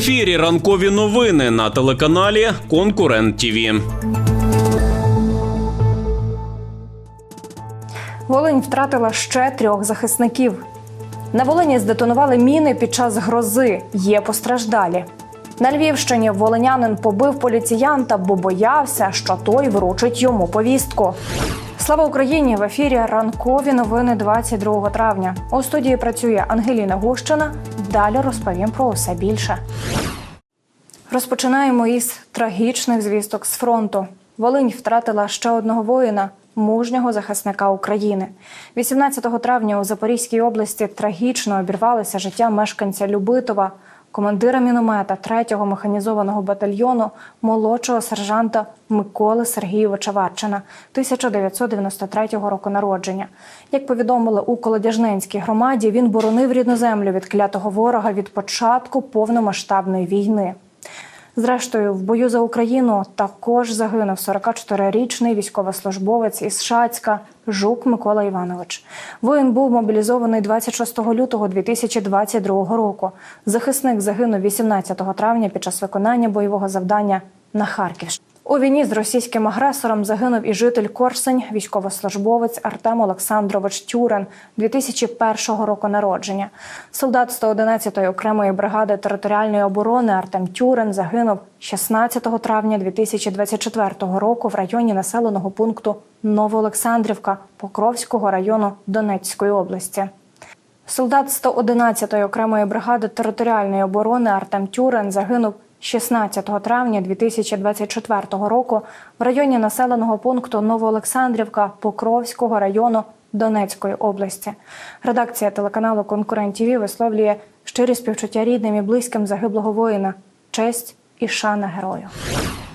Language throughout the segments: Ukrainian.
ефірі ранкові новини на телеканалі Конкурент ТІВІ. Волинь втратила ще трьох захисників. На Волині здетонували міни під час грози. Є постраждалі. На Львівщині волинянин побив поліціянта, бо боявся, що той вручить йому повістку. Слава Україні! В ефірі ранкові новини 22 травня. У студії працює Ангеліна Гущина. Далі розповім про усе більше. Розпочинаємо із трагічних звісток з фронту. Волинь втратила ще одного воїна, мужнього захисника України. 18 травня у Запорізькій області трагічно обірвалося життя мешканця Любитова, командира міномета 3-го механізованого батальйону молодшого сержанта Миколи Сергійовича Варчина 1993 року народження. Як повідомили у Колодяжненській громаді, він боронив рідну землю від клятого ворога від початку повномасштабної війни. Зрештою, в бою за Україну також загинув 44-річний військовослужбовець із Шацька Жук Микола Іванович. Воїн був мобілізований 26 лютого 2022 року. Захисник загинув 18 травня під час виконання бойового завдання на Харківщині. У війні з російським агресором загинув і житель Корсень, військовослужбовець Артем Олександрович Тюрен 2001 року народження. Солдат 111-ї окремої бригади територіальної оборони Артем Тюрен загинув 16 травня 2024 року в районі населеного пункту Новоолександрівка Покровського району Донецької області. Солдат 111-ї окремої бригади територіальної оборони Артем Тюрен загинув 16 травня 2024 року в районі населеного пункту Новоолександрівка Покровського району Донецької області. Редакція телеканалу Конкурент ТІВІ висловлює щирі співчуття рідним і близьким загиблого воїна, честь і шана герою.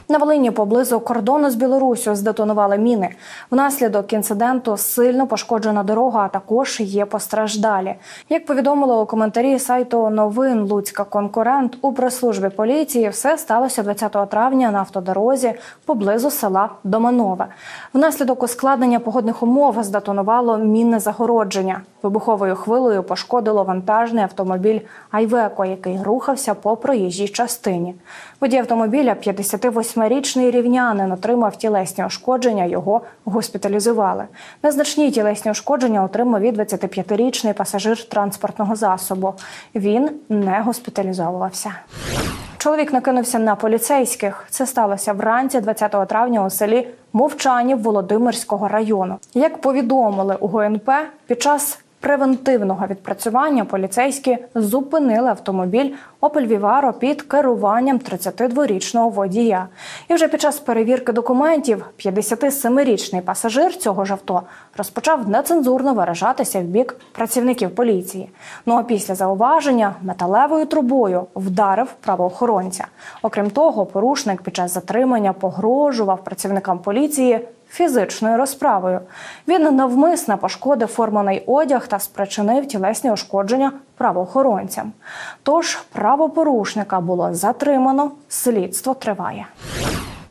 На Волині поблизу кордону з Білоруссю здетонували міни. Внаслідок інциденту сильно пошкоджена дорога, а також є постраждалі. Як повідомили у коментарі сайту новин Луцька конкурент у прес-службі поліції, все сталося 20 травня на автодорозі поблизу села Доманове. Внаслідок ускладнення погодних умов здетонувало мінне загородження. Вибуховою хвилею пошкодило вантажний автомобіль Айвеко, який рухався по проїжджій частині. Водій автомобіля 58-річний рівнянин отримав тілесні ушкодження. Його госпіталізували. Незначні тілесні ушкодження отримав і 25-річний пасажир транспортного засобу. Він не госпіталізовувався. Чоловік накинувся на поліцейських. Це сталося вранці 20 травня у селі Мовчанів Володимирського району. Як повідомили у ГНП, під час превентивного відпрацювання поліцейські зупинили автомобіль Opel Vivaro під керуванням 32-річного водія. І вже під час перевірки документів 57-річний пасажир цього ж авто розпочав нецензурно виражатися в бік працівників поліції. Ну а після зауваження металевою трубою вдарив правоохоронця. Окрім того, порушник під час затримання погрожував працівникам поліції фізичною розправою. Він навмисно пошкодив форманий одяг та спричинив тілесні ушкодження правоохоронцям. Тож правопорушника було затримано, слідство триває.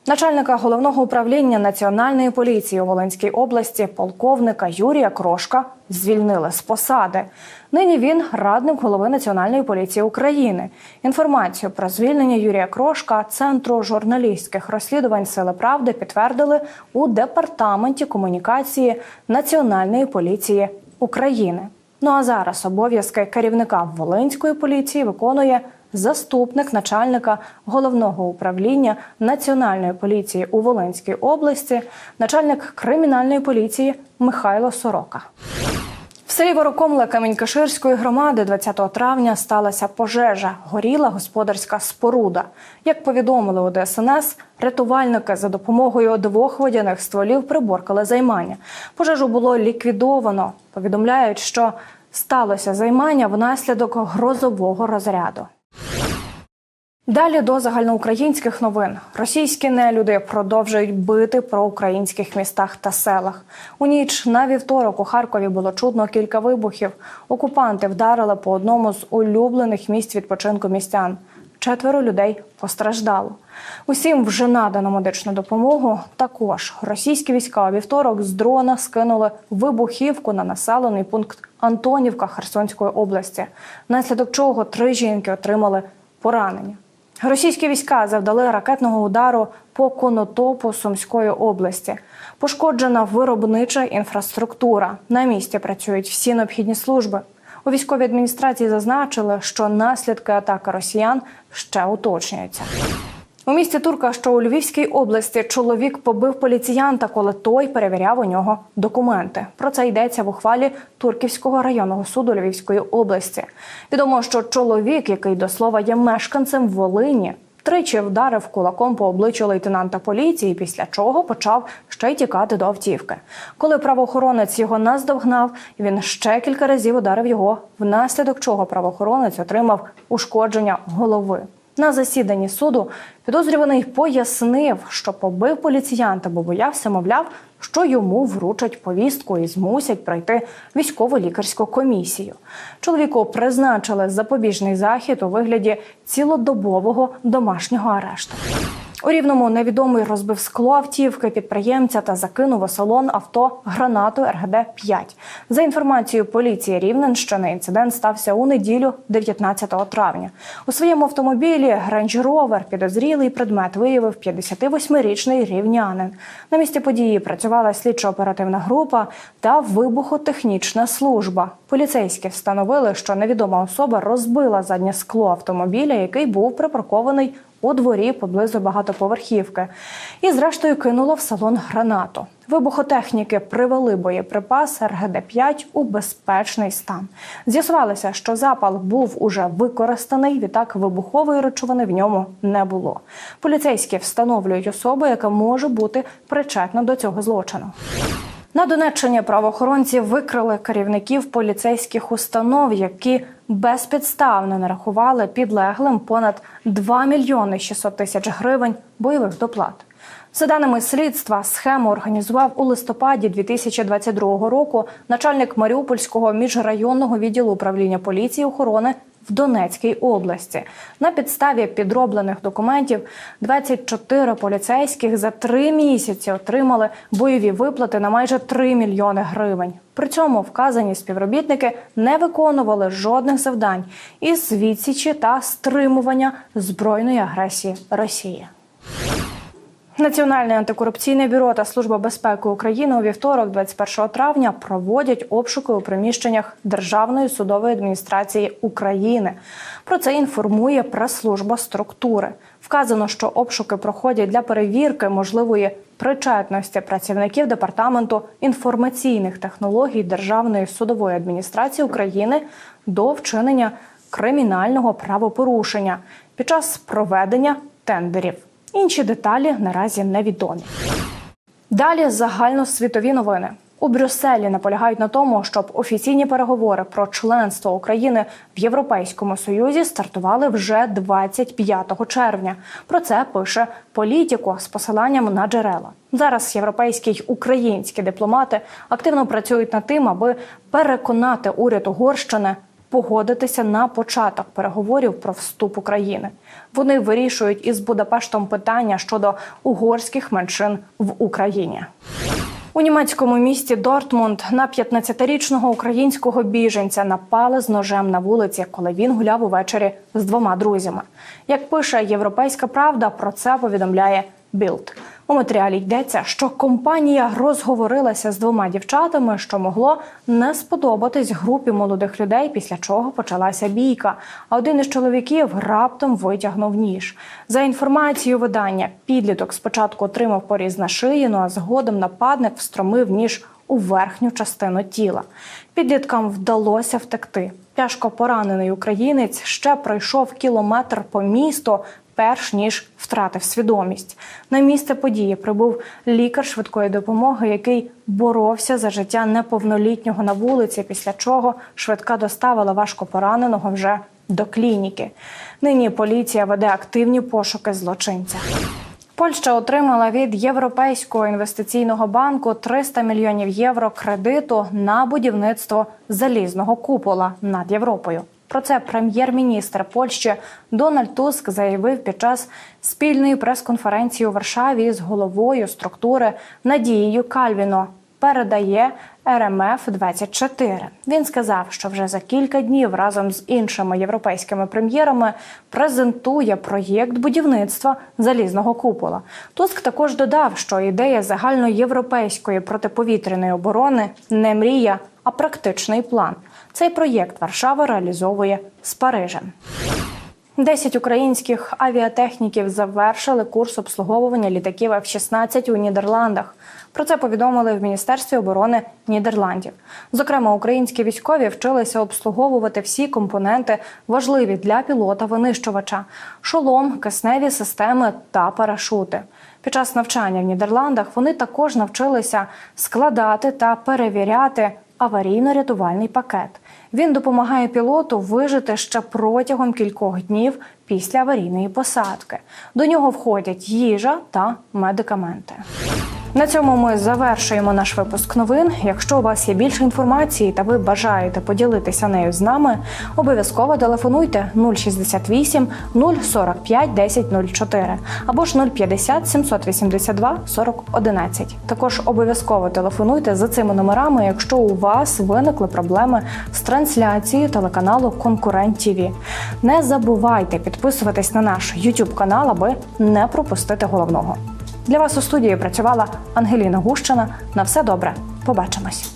Начальника головного управління національної поліції у Волинській області, полковника Юрія Крошка, звільнили з посади. Нині він радник голови Національної поліції України. Інформацію про звільнення Юрія Крошка Центру журналістських розслідувань Сили Правди підтвердили у департаменті комунікації Національної поліції України. Ну а зараз обов'язки керівника Волинської поліції виконує заступник начальника головного управління Національної поліції у Волинській області, начальник кримінальної поліції Михайло Сорока. В селі Ворокомле Камінь-Каширської громади 20 травня сталася пожежа. Горіла господарська споруда. Як повідомили у ДСНС, рятувальники за допомогою двох водяних стволів приборкали займання. Пожежу було ліквідовано. Повідомляють, що сталося займання внаслідок грозового розряду. Далі до загальноукраїнських новин. Російські нелюди продовжують бити про українських містах та селах. У ніч на вівторок у Харкові було чутно кілька вибухів. Окупанти вдарили по одному з улюблених місць відпочинку містян. Четверо людей постраждало. Усім вже надано медичну допомогу. Також російські війська у вівторок з дрона скинули вибухівку на населений пункт Антонівка Херсонської області, внаслідок чого три жінки отримали поранення. Російські війська завдали ракетного удару по конотопу Сумської області. Пошкоджена виробнича інфраструктура. На місці працюють всі необхідні служби. У військовій адміністрації зазначили, що наслідки атаки росіян ще уточнюються. У місті Турка, що у Львівській області, чоловік побив поліціянта, коли той перевіряв у нього документи. Про це йдеться в ухвалі Турківського районного суду Львівської області. Відомо, що чоловік, який до слова є мешканцем Волині, тричі вдарив кулаком по обличчю лейтенанта поліції, після чого почав ще й тікати до автівки. Коли правоохоронець його наздогнав, він ще кілька разів ударив його, внаслідок чого правоохоронець отримав ушкодження голови. На засіданні суду підозрюваний пояснив, що побив поліціянта, бо боявся, мовляв, що йому вручать повістку і змусять пройти військово-лікарську комісію. Чоловіку призначили запобіжний захід у вигляді цілодобового домашнього арешту. У рівному невідомий розбив скло автівки підприємця та закинув у салон авто гранату РГД 5 За інформацією поліції Рівненщини, інцидент стався у неділю, 19 травня. У своєму автомобілі Range Rover підозрілий предмет виявив 58-річний рівнянин. На місці події працювала слідчо-оперативна група та вибухотехнічна служба. Поліцейські встановили, що невідома особа розбила заднє скло автомобіля, який був припаркований у дворі поблизу багатоповерхівки, і зрештою кинуло в салон гранату. Вибухотехніки привели боєприпас РГД-5 у безпечний стан. З'ясувалося, що запал був уже використаний, відтак вибухової речовини в ньому не було. Поліцейські встановлюють особу, яка може бути причетна до цього злочину. На Донеччині правоохоронці викрили керівників поліцейських установ, які безпідставно нарахували підлеглим понад 2 мільйони 600 тисяч гривень бойових доплат. За даними слідства, схему організував у листопаді 2022 року начальник Маріупольського міжрайонного відділу управління поліції охорони в Донецькій області. На підставі підроблених документів 24 поліцейських за три місяці отримали бойові виплати на майже 3 мільйони гривень. При цьому вказані співробітники не виконували жодних завдань із відсічі та стримування збройної агресії Росії. Національне антикорупційне бюро та служба безпеки України у вівторок, 21 травня, проводять обшуки у приміщеннях Державної судової адміністрації України. Про це інформує прес-служба структури. Вказано, що обшуки проходять для перевірки можливої причетності працівників департаменту інформаційних технологій Державної судової адміністрації України до вчинення кримінального правопорушення під час проведення тендерів. Інші деталі наразі невідомі. Далі загальносвітові новини. У Брюсселі наполягають на тому, щоб офіційні переговори про членство України в Європейському Союзі стартували вже 25 червня. Про це пише політико з посиланням на джерела. Зараз європейські й українські дипломати активно працюють над тим, аби переконати уряд Угорщини погодитися на початок переговорів про вступ України. Вони вирішують із Будапештом питання щодо угорських меншин в Україні. У німецькому місті Дортмунд на 15-річного українського біженця напали з ножем на вулиці, коли він гуляв увечері з двома друзями. Як пише Європейська Правда, про це повідомляє Білд. У матеріалі йдеться, що компанія розговорилася з двома дівчатами, що могло не сподобатись групі молодих людей, після чого почалася бійка. А один із чоловіків раптом витягнув ніж. За інформацією видання, підліток спочатку отримав поріз на шиї, ну а згодом нападник встромив ніж у верхню частину тіла. Підліткам вдалося втекти. Тяжко поранений українець ще пройшов кілометр по місту, перш ніж втратив свідомість. На місце події прибув лікар швидкої допомоги, який боровся за життя неповнолітнього на вулиці, після чого швидка доставила важко пораненого вже до клініки. Нині поліція веде активні пошуки злочинця. Польща отримала від Європейського інвестиційного банку 300 мільйонів євро кредиту на будівництво залізного купола над Європою. Про це прем'єр-міністр Польщі Дональд Туск заявив під час спільної прес-конференції у Варшаві з головою структури Надією Кальвіно. передає РМФ 24 Він сказав, що вже за кілька днів разом з іншими європейськими прем'єрами презентує проєкт будівництва залізного купола. Туск також додав, що ідея загальноєвропейської протиповітряної оборони не мрія, а практичний план. Цей проєкт Варшава реалізовує з Парижем. Десять українських авіатехніків завершили курс обслуговування літаків F-16 у Нідерландах. Про це повідомили в Міністерстві оборони Нідерландів. Зокрема, українські військові вчилися обслуговувати всі компоненти, важливі для пілота-винищувача: шолом, кисневі системи та парашути. Під час навчання в Нідерландах вони також навчилися складати та перевіряти аварійно-рятувальний пакет. Він допомагає пілоту вижити ще протягом кількох днів після аварійної посадки. До нього входять їжа та медикаменти. На цьому ми завершуємо наш випуск новин. Якщо у вас є більше інформації та ви бажаєте поділитися нею з нами, обов'язково телефонуйте 068 045 1004 або ж 050 782 40 11. Також обов'язково телефонуйте за цими номерами, якщо у вас виникли проблеми з трансляцією телеканалу Конкурент ТІВІ. Не забувайте підписуватись на наш YouTube канал, аби не пропустити головного. Для вас у студії працювала Ангеліна Гущина. На все добре, побачимось.